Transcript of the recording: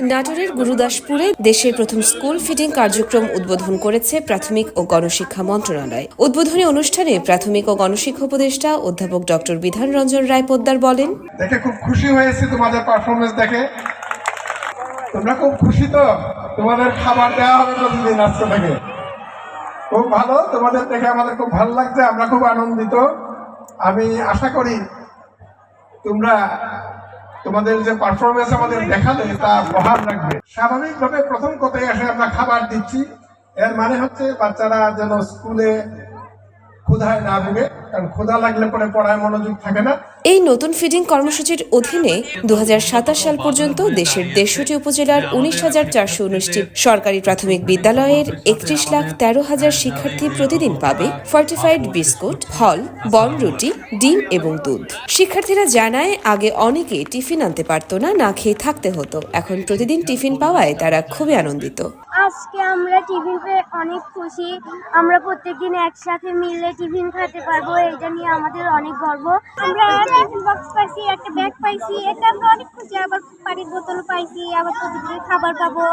নাটোরের গুরুদাসপুরে দেশের প্রথম স্কুল ফিডিং কার্যক্রম উদ্বোধন করেছে প্রাথমিক ও গণশিক্ষা মন্ত্রণালয়। উদ্বোধনী অনুষ্ঠানে প্রাথমিক ও গণশিক্ষা উপদেষ্টা অধ্যাপক ডক্টর বিধান রঞ্জন রায় পোদ্দার বলেন, দেখে খুব খুশি হয়েছি তোমাদের পারফরমেন্স দেখে। তোমরা খুব খুশি তো? তোমাদের খাবার দেওয়া হবে প্রতিদিন আজকে থেকে। খুব ভালো, তোমাদের দেখে আমাদের খুব ভালো লাগছে, আমরা খুব আনন্দিত। আমি আশা করি তোমরা তোমাদের যে পারফরমেন্স আমাদের দেখালে তা বহাল রাখবে স্বাভাবিকভাবে প্রথম কথায় আসে আমরা খাবার দিচ্ছি। এর মানে হচ্ছে বাচ্চারা যেন স্কুলে ক্ষুধায় না ভুগে। কারণ লাগলে পরে পড়ায় মনোযোগ থাকে না। এই নতুন ফিডিং কর্মসূচির অধীনে দু হাজার সাতাশ সাল পর্যন্ত দেশের দেড়শোটি উপজেলার উনিশ হাজার চারশো উনিশটি সরকারি প্রাথমিক বিদ্যালয়ের একত্রিশ লাখ তেরো হাজার শিক্ষার্থী প্রতিদিন পাবে ফার্টিফাইড বিস্কুট ফল বনরুটি ডিম এবং দুধ। শিক্ষার্থীরা জানায়, আগে অনেকে টিফিন আনতে পারতো না না খেয়ে থাকতে হতো। এখন প্রতিদিন টিফিন পাওয়ায় তারা খুবই আনন্দিত। আজকে আমরা টিফিন পেয়ে অনেক খুশি। আমরা প্রত্যেকদিন একসাথে মিলে টিফিন খেতে পারব, এটা নিয়ে আমাদের অনেক গর্ব। আমরা টিফিন বক্স পাইছি, একটা ব্যাগ পাইছি, এটা আমরা অনেক খুশি। আবার পানির বোতল পাইছি, আবার প্রতিদিন খাবার পাবো।